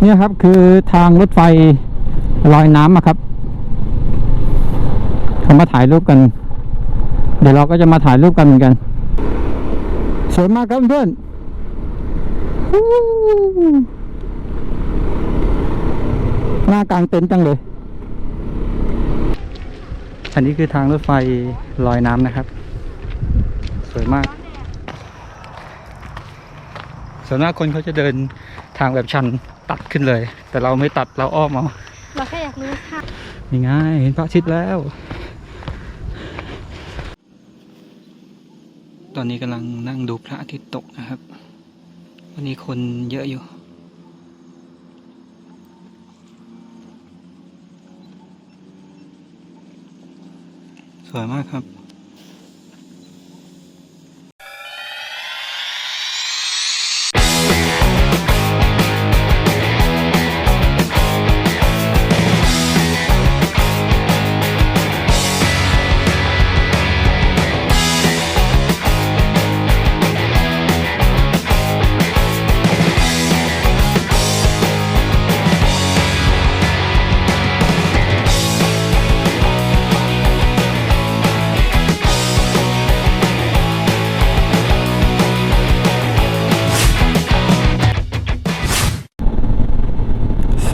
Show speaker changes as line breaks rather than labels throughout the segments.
เนี่ยครับคือทางรถไฟลอยน้ำอะครับเขามาถ่ายรูปกัน เดี๋ยวเราก็จะมาถ่ายรูปกันเหมือนกัน สวยมากครับเพื่อนหน้ากลางเต็นท์จังเลย อันนี้คือทางรถไฟลอยน้ำนะครับ สวยมาก ส่วนมากคนเขาจะเดินทางแบบชัน ตัดขึ้นเลย แต่เราไม่ตัดเราอ้อมเอา
เราแค่อยากรู้ค่ะ
นี่ไงเห็นพระอาทิตย์แล้ว ตอนนี้กำลังนั่งดูพระอาทิตย์ตกนะครับ วันนี้คนเยอะอยู่สวยมากครับ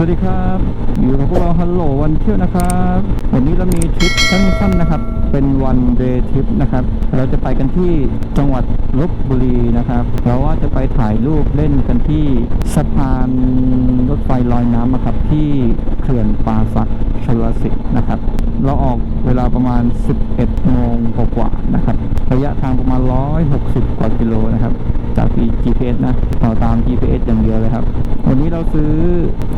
วัสดีครับ อยู่กับพวกเราฮัลโหลวันเที่ยวนะครับ วันนี้เรามีทริปสั้นๆนะครับ เป็นวันเดย์ทริปนะครับ เราจะไปกันที่จังหวัดลบบุรีนะครับ เราว่าจะไปถ่ายรูปเล่นกันที่สะพานรถไฟลอยน้ำนะครับที่เขื่อนป่าสักชลสิทธิ์นะครับ เราออกเวลาประมาณ 11โมงกว่าๆนะครับ ระยะทางประมาณ 160 กว่ากิโลนะครับจาก GPS นะเราตาม GPS อย่างเดียวเลยครับ วันนี้เราซื้อ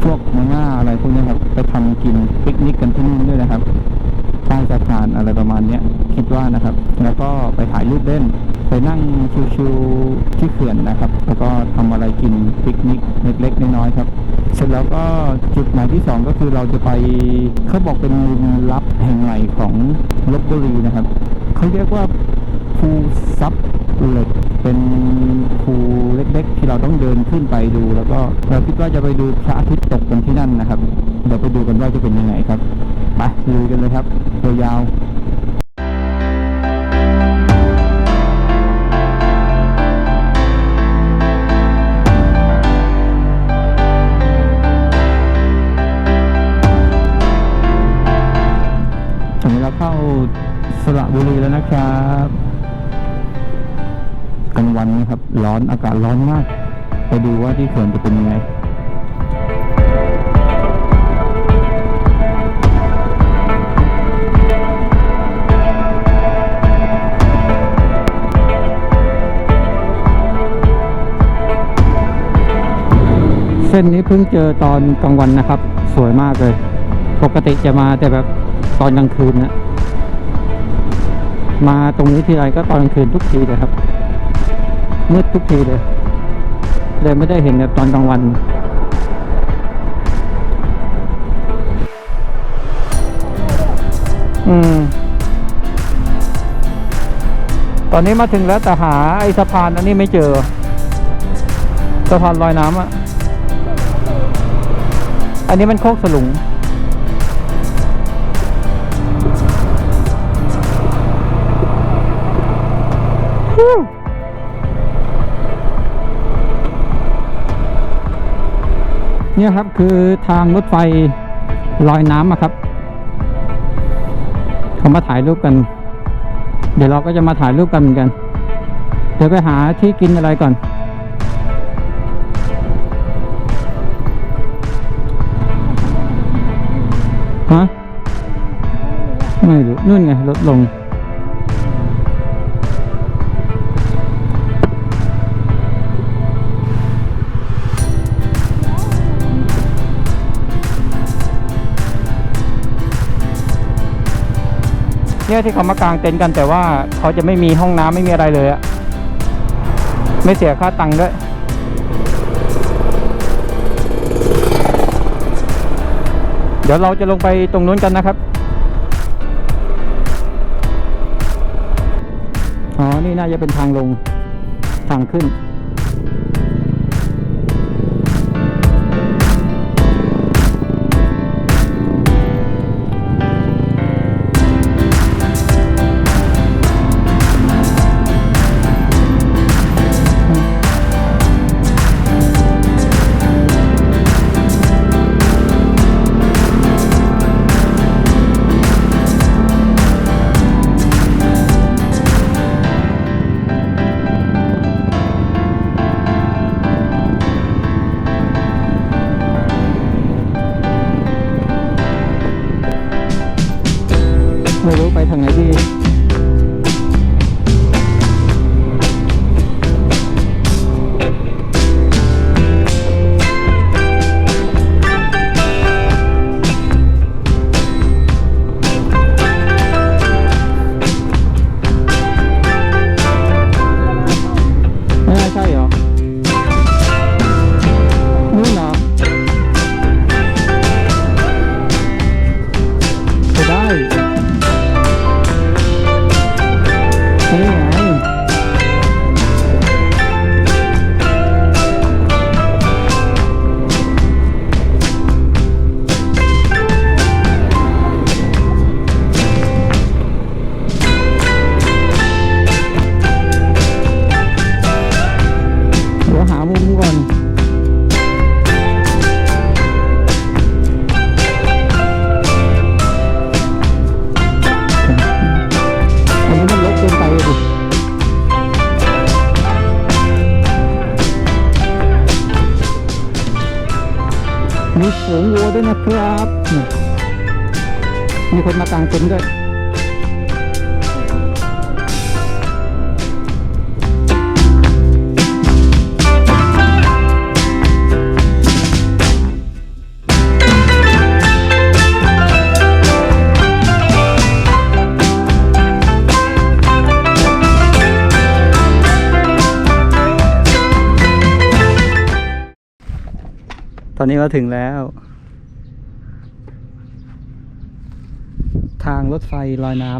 พวกมาม่าอะไรพวกนี้ครับ ไปทำกินปิกนิกกันที่นู่นด้วยนะครับใต้สะพานอะไรประมาณเนี้ยคิดว่านะครับ แล้วก็ไปถ่ายรูปเล่น ไปนั่งชิวๆที่เขื่อนนะครับ แล้วก็ทำอะไรกินปิกนิกเล็กๆน้อยๆครับเสร็จแล้วก็จุดหมายที่สองก็คือเราจะไปเขาบอกเป็นมุมลับแห่งใหม่ของลบบุรีนะครับเขาเรียกว่าภูซับ เหล็กเป็นภูเล็กๆ ที่เราต้องเดินขึ้นไปดู แล้วก็เราคิดว่าจะไปดูพระอาทิตย์ตกกันที่นั่นนะครับ เดี๋ยวไปดูกันว่าจะเป็นยังไงครับไปลุยกันเลยครับยาวๆถึงเราเข้าสระบุรีแล้วนะครับ กลางวันนะครับ ร้อนอากาศร้อนมาก ไปดูว่าที่เขื่อนจะเป็นยังไงเส้นนี้เพิ่งเจอตอนกลางวันนะครับ สวยมากเลย ปกติจะมาแต่แบบตอนกลางคืนนะมาตรงนี้ทีไรก็ตอนกลางคืนทุกทีเลยครับ มืดทุกทีเลย เลยไม่ได้เห็นแบบตอนกลางวัน อืม ตอนนี้มาถึงแล้วแต่หาไอ้สะพานอันนี้ไม่เจอ สะพานลอยน้ำอะอันนี้มันโคกสลุง เนี่ยครับคือทางรถไฟลอยน้ำอะครับเขามาถ่ายรูปกัน เดี๋ยวเราก็จะมาถ่ายรูปกันเหมือนกัน เดี๋ยวไปหาที่กินอะไรก่อน ฮะ ไม่รู้นู่นไงลดลง เนี่ยที่เขามากางเต็นท์กันแต่ว่าเขาจะไม่มีห้องน้ำไม่มีอะไรเลยอะไม่เสียค่าตังค์ด้วยเดี๋ยวเราจะลงไปตรงนู้นกันนะครับ อ๋อ นี่น่าจะเป็นทางลง ทางขึ้น มีฝูงวัวด้วยนะครับ มีคนมากางเต็นท์ด้วย อนนี้ก็ถึงแล้ว ทางรถไฟลอยน้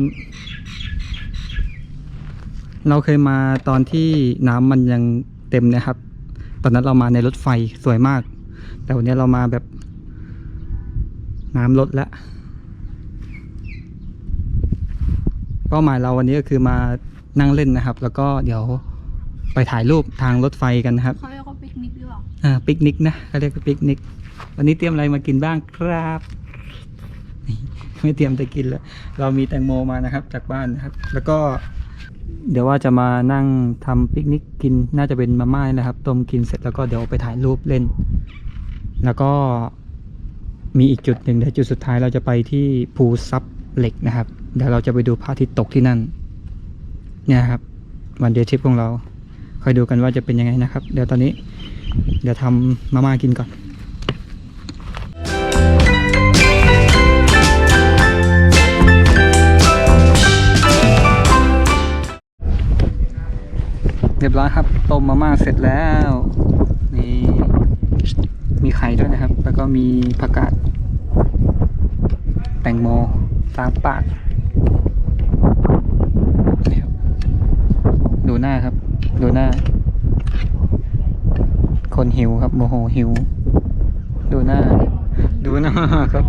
ำเราเคยมาตอนที่น้ำมันยังเต็มนะครับ ตอนนั้นเรามาในรถไฟสวยมาก แต่วันนี้เรามาแบบ น้ำลดแล้วเป้าหมายเราวันนี้ก็คือมานั่งเล่นนะครับ แล้วก็เดี๋ยวไปถ่ายรูปทางรถไฟกันนะครับ
อ่า
ปิกนิกนะเขาเรียกว่าปิกนิก วันนี้เตรียมอะไรมากินบ้างครับ ไม่เตรียมจะกินแล้ว เรามีแตงโมมานะครับ จากบ้านนะครับ แล้วก็ เดี๋ยวว่าจะมานั่งทำปิกนิกกินน่าจะเป็นมาม่านะครับต้มกินเสร็จแล้วก็เดี๋ยวไปถ่ายรูปเล่น แล้วก็มีอีกจุดหนึ่งเดี๋ยวจุดสุดท้ายเราจะไปที่ภูซับเหล็กนะครับ เดี๋ยวเราจะไปดูพระอาทิตย์ตกที่นั่น เนี่ยครับ วันเดย์ทริปของเราคอยดูกันว่าจะเป็นยังไงนะครับ เดี๋ยวตอนนี้ เดี๋ยวทำมาม่ากินก่อนเรียบร้อยครับต้มมาม่าเสร็จแล้วนี่มีไข่ด้วยนะครับ แล้วก็มีผักกาดแตงโมตามปากดูหน้าครับ ดูหน้า คนหิวครับโมโหหิว ดูหน้า ดูหน้าครับ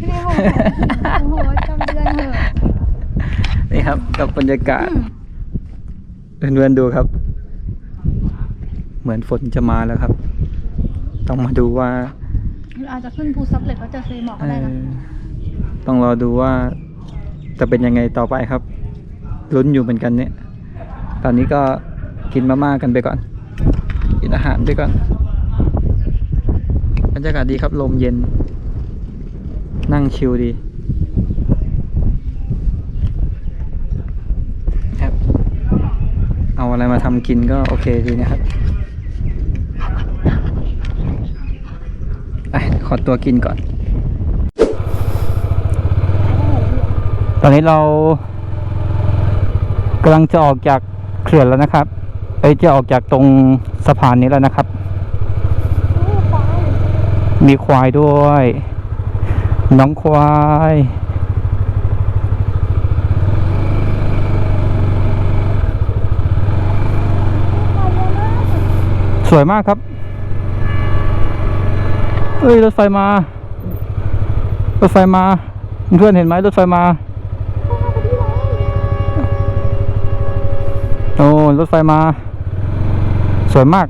ไม่ได้โหโอ้โหจำเดือนเถอะ
นี่ครับกับบรรยากาศเพื่อนๆดูครับ เหมือนฝนจะมาแล้วครับ ต้องมาดูว่า
อาจจะขึ้นภูซับเหล็กแล้วเจะเซหมอกก็ได้นะ
เอ่อต้องรอดูว่าจะเป็นยังไงต่อไปครับลุ้นอยู่เหมือนกันเนี่ย ตอนนี้ก็กินมาม่ากันไปก่อน กินอาหารไปก่อนบรรยากาศดีครับลมเย็น นั่งชิลดีครับเอาอะไรมาทำกินก็โอเคดีนะครับไปขอตัวกินก่อน ตอนนี้เรากำลังจะออกจากเขื่อนแล้วนะครับเอ้จะออกจากตรง สะพานนี้แล้วนะครับ มีควายด้วย น้องควายสวยมากครับ เอ้ยรถไฟมา รถไฟมา เพื่อนเห็นไหมรถไฟมา โอ้รถไฟมา สวยมาก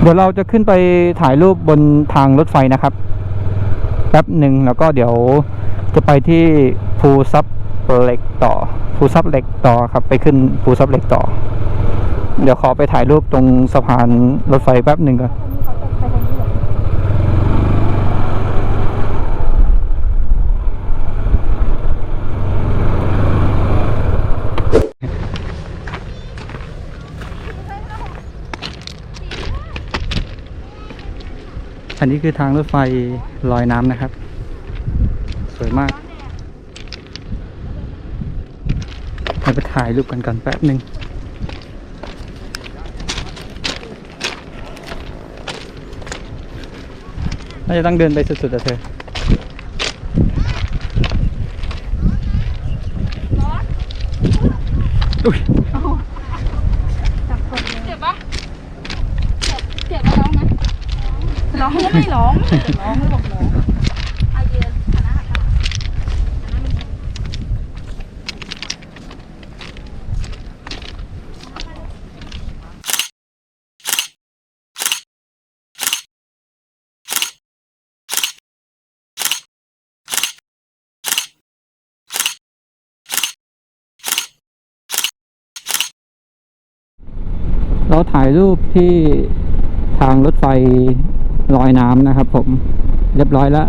เดี๋ยวเราจะขึ้นไปถ่ายรูปบนทางรถไฟนะครับแป๊บหนึ่งแล้วก็เดี๋ยวจะไปที่ภูซับเหล็กต่อภูซับเหล็กต่อครับ ไปขึ้นภูซับเหล็กต่อ เดี๋ยวขอไปถ่ายรูปตรงสะพานรถไฟแป๊บหนึ่งก่อน อันนี้คือทางรถไฟลอยน้ำนะครับ สวยมากเราไปถ่ายรูปกันก่อนแป๊บหนึ่งน่าจะต้องเดินไปสุดๆอะเธออุ้ย
จับกดเลย
เจ็บปะเจ็บเจ็บมาร้องไหมร้องก็ ไม่ร้องร้องไม่บอกร้องอเยืน
เราถ่ายรูปที่ทางรถไฟ ลอยน้ำนะครับ ผมเรียบร้อยแล้ว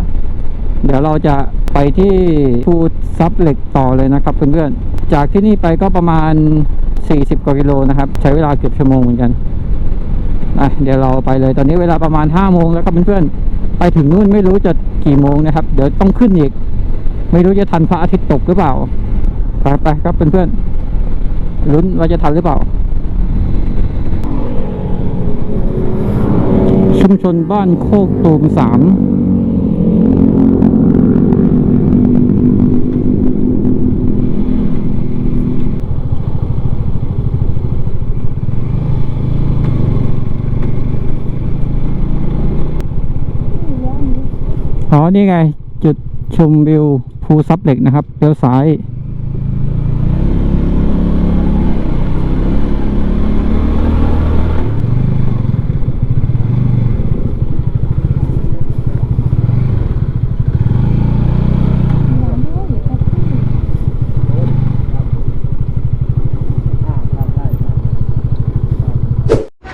เดี๋ยวเราจะไปที่ภูซับเหล็กต่อเลยนะครับเพื่อนๆจากที่นี่ไปก็ประมาณ 40กว่ากิโลนะครับ ใช้เวลาเกือบชั่วโมงเหมือนกันอะเดี๋ยวเราไปเลยตอนนี้เวลาประมาณ5โมงแล้วครับเพื่อนๆไปถึงนู่นไม่รู้จะกี่โมงนะครับ เดี๋ยวต้องขึ้นอีก ไม่รู้จะทันพระอาทิตย์ตกหรือเปล่าไปไปครับเพื่อนๆลุ้นว่าจะทันหรือเปล่า ชุมชนบ้านโคกตูมสามอ๋อ นี่ไง จุดชมวิวภูซับเหล็กนะครับเลี้ยวซ้าย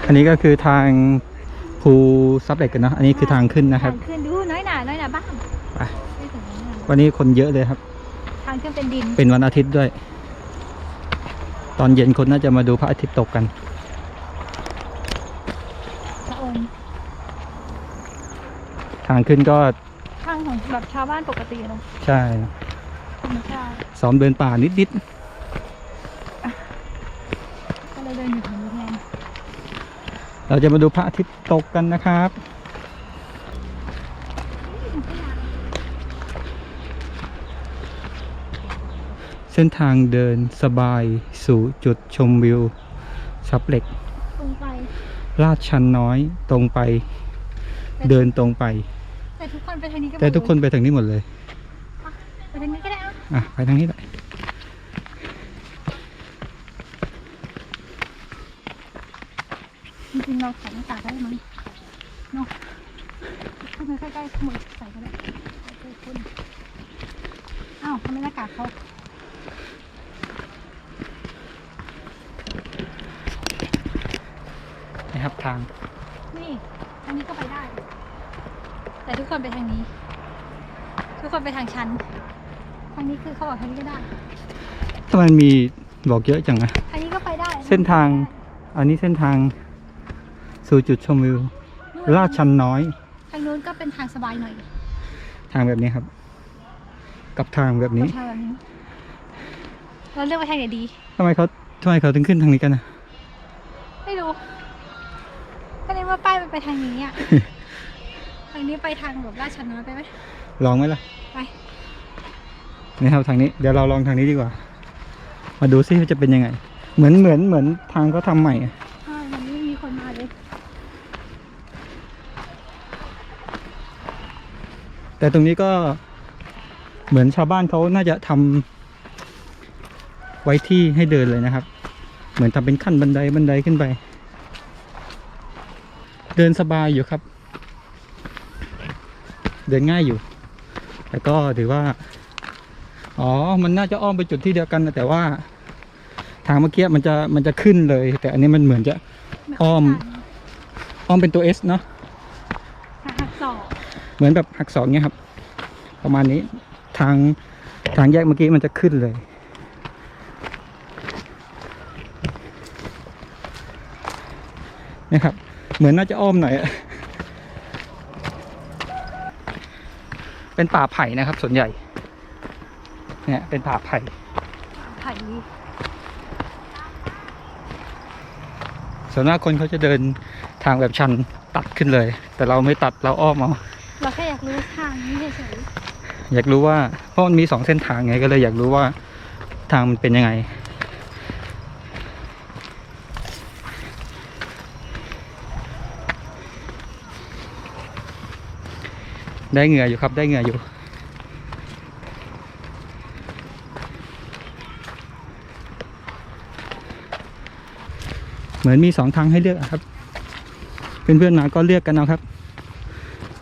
อันนี้ก็คือทางภูซับเหล็กกันเนอะอันนี้คือทางขึ้นนะครับ
ทางขึ้นดูน้อยหนาน้อยหนาบ้าง
ไป
ไม่ถึงนั้นนะ
วันนี้คนเยอะเลยครับ
ทางขึ้นเป็นดิน
เป็นวันอาทิตย์ด้วย ตอนเย็นคนน่าจะมาดูพระอาทิตย์ตกกัน
พระองค์
ทางขึ้นก็
ทางของแบบชาวบ้านปกติเนอะ
ใช่
ธรรมชาติ
ซ้อมเดินป่านิด
ก็เลยเดินอยู่ตรงนี้แทน
ๆ เราจะมาดูพระอาทิตย์ตกกันนะครับ เส้นทางเดินสบายสู่จุดชมวิวซับเหล็ก
ตรงไป
ลาดชันน้อยตรงไป เดินตรงไป
แต่ทุกคนไปทางนี้ก็หมด
แต่ทุกคนไปทางนี้หมดเลย
ไปทางนี้ก็ได้อะ
อะไปทางนี้แหละ
จริงๆ เราใส่หน้ากากได้มั้งเนาะขึ้นไปใกล้ๆขโมยใส่ก็ได้ใกล้ๆคุณอ้าวทำไมหน้ากากเขา
นะครับทาง
นี่ทางนี้ก็ไปได้ แต่ทุกคนไปทางนี้ ทุกคนไปทางชันทางนี้คือเขาบอกทางนี้ก็ได้
ทำไมมีบอกเยอะจังอะ
ทางนี้ก็ไปได้
เส้นทาง อันนี้เส้นทาง สู่จุดชมวิวลาดชันน้อย
ทางนู้นก็เป็นทางสบายหน่อย
ทางแบบนี้ครับ กับทางแบบนี้
ทางแบบนี้เราเลือกไปทางไหนดี
ทำไมเขาทำไมเขาถึงขึ้นทางนี้กันนะ
ไม่รู้ก็เลยว่าป้ายมันไปทางนี้อะ ทางนี้ไปทางแบบลาดชันน้อยไปไหม
ลองไหมล่ะ
ไป
นี่ครับทางนี้เดี๋ยวเราลองทางนี้ดีกว่า มาดูซิว่าจะเป็นยังไง เหมือนเหมือนเหมือนทางเขาทำใหม่อะ
ใช่วันนี้ไม่มีคนมาเลย
แต่ตรงนี้ก็เหมือนชาวบ้านเขาน่าจะทำไว้ที่ให้เดินเลยนะครับ เหมือนทำเป็นขั้นบันไดบันไดขึ้นไป เดินสบายอยู่ครับ เดินง่ายอยู่ แต่ก็ถือว่า อ๋อ มันน่าจะอ้อมไปจุดที่เดียวกันนะแต่ว่าทางเมื่อกี้มันจะมันจะขึ้นเลย แต่อันนี้มันเหมือนจะอ้อม อ้อมเป็นตัว S เนาะ
ทางหักศอก
เหมือนแบบหักศอกเงี้ยครับ ประมาณนี้ทางทางแยกเมื่อกี้มันจะขึ้นเลยนะครับ เหมือนน่าจะอ้อมหน่อยอะเป็นป่าไผ่นะครับ ส่วนใหญ่ เนี่ยเป็นป่าไผ่
ไผ่
ส่วนมากคนเขาจะเดินทางแบบชันตัดขึ้นเลย แต่เราไม่ตัดเราอ้อมเอา
เราแค่อยากรู้ทางนี้เฉยๆ
อยากรู้ว่าเพราะมันมีสองเส้นทางไงก็เลยอยากรู้ว่าทางมันเป็นยังไง ได้เหงื่ออยู่ครับได้เหงื่ออยู่เหมือนมีสองทางให้เลือกครับ เพื่อนๆมาก็เลือกกันเอาครับ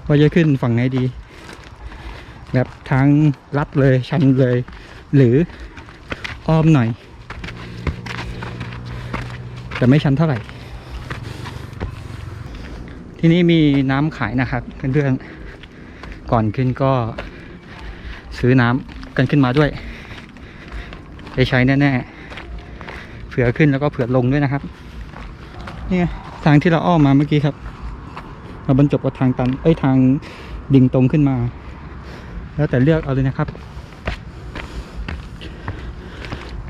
ว่าจะขึ้นฝั่งไหนดี แบบทางลัดเลยชันเลย หรืออ้อมหน่อย แต่ไม่ชันเท่าไหร่ ที่นี่มีน้ำขายนะครับเพื่อนๆก่อนขึ้นก็ซื้อน้ำกันขึ้นมาด้วยไปใช้แน่ๆเผื่อขึ้นแล้วก็เผื่อลงด้วยนะครับนี่ไงทางที่เราอ้อมมาเมื่อกี้ครับ มาบรรจบกับทางตันเอ้ยทางดิ่งตรงขึ้นมา แล้วแต่เลือกเอาเลยนะครับ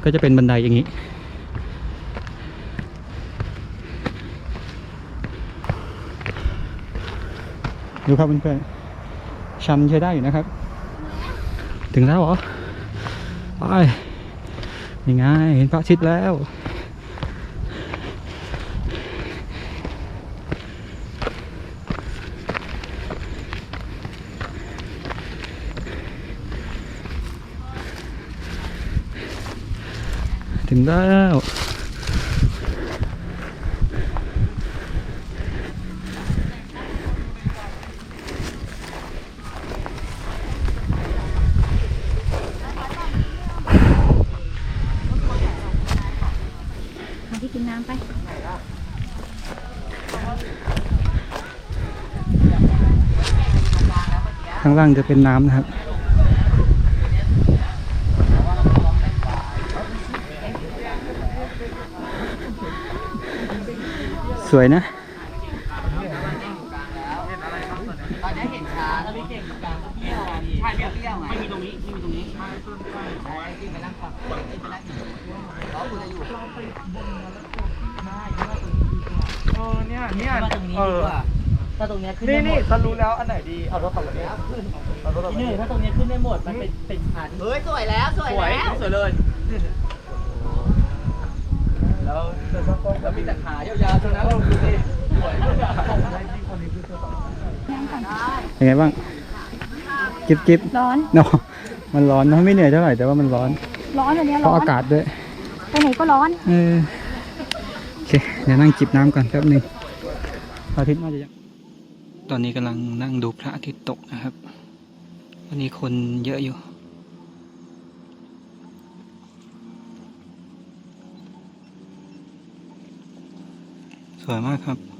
ก็จะเป็นบันไดอย่างนี้ดูครับเพื่อนๆชันใช้ได้อยู่นะครับ ถึงแล้วเหรอ ไปยังไงเห็นพระอาทิตย์แล้ว งแล้ว
ๆมาที่กินน้ำไป
ข้างล่างจะเป็นน้ำนะครับ สวยนะ
เออเนี่ยเนี่ย
ว่าตรงนี้
เอ
ดี
อก
ว่าถ้าตรงเนี้ยขึ้น
นี่
ได้หม
นี่
ด
ฉันรู้แล้วอันไหนดีเอารถขับรถนี้เอารถขับรถนี่
ถ้าตรงเนี้ยขึ้นได้หมดมันเป็นเป็นชั้น
เฮ้ยสวยแล้วสวยแล้ว
สวยเลย แล้วแล้วมีแต่ขายาวๆตรงนั้นเราดูดิสวยเลยอะ
เป็นไงบ้างจิบจิบ
ร้อน
เนาะมันร้อนนะไม่เหนื่อยเท่าไหร่แต่ว่ามันร้อน
ร้อนอันเนี้ย
เพ
ร้อ
ราะ
น
อากาศด้วย
ไปไหนก็ร้อน
เออโอเค เดี๋ยวนั่งจิบน้ำก่อนแป๊บหนึงพระอาทิตย์น่าจะยัง ตอนนี้กำลังนั่งดูพระอาทิตย์ตกนะครับ วันนี้คนเยอะอยู่ ส วยมากครับ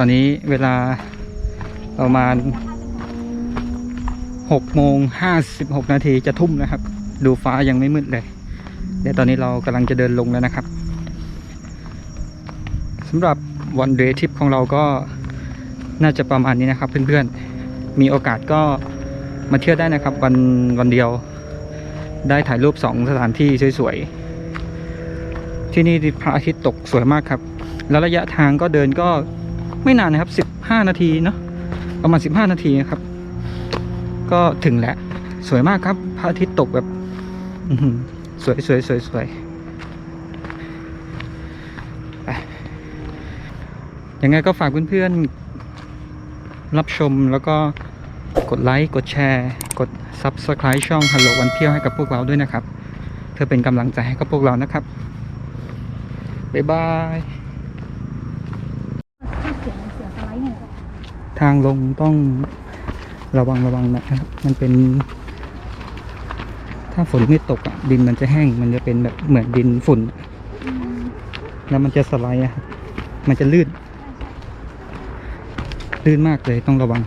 อนนี้เวลาประมาณหกโมงห้าสิบหกนาทีจะทุ่มนะครับ ดูฟ้ายังไม่มืดเลยเดี๋ยวตอนนี้เรากำลังจะเดินลงแล้วนะครับสำหรับวันเดย์ทริปของเราก็น่าจะประมาณนี้นะครับเพื่อนๆ มีโอกาสก็มาเที่ยวได้นะครับ วันวันเดียวได้ถ่ายรูปสองสถานที่สวยๆ ที่นี่พระอาทิตย์ตกสวยมากครับ แล้วระยะทางก็เดินก็ ไม่นานนะครับ 15 นาทีเนาะประมาณ 15 นาทีนะครับ ก็ถึงแล้ว สวยมากครับพระอาทิตย์ตกแบบสวยสวยสวยสวยยังไงก็ฝากเพื่อนๆ รับชมแล้วก็กดไลค์ กดแชร์ กด Subscribe ช่อง Hello วันเที่ยวให้กับพวกเราด้วยนะครับเพื่อเป็นกำลังใจให้กับพวกเรานะครับ บ๊ายบาย
เสียงเสียงสไลด์เนี่ย
ทางลงต้องระวังระวังนะครับ มันเป็น ถ้าฝนไม่ตกอะดินมันจะแห้ง มันจะเป็นแบบเหมือนดินฝุ่น แล้วมันจะสไลด์อะมันจะลื่น ลื่นมากเลยต้องระวัง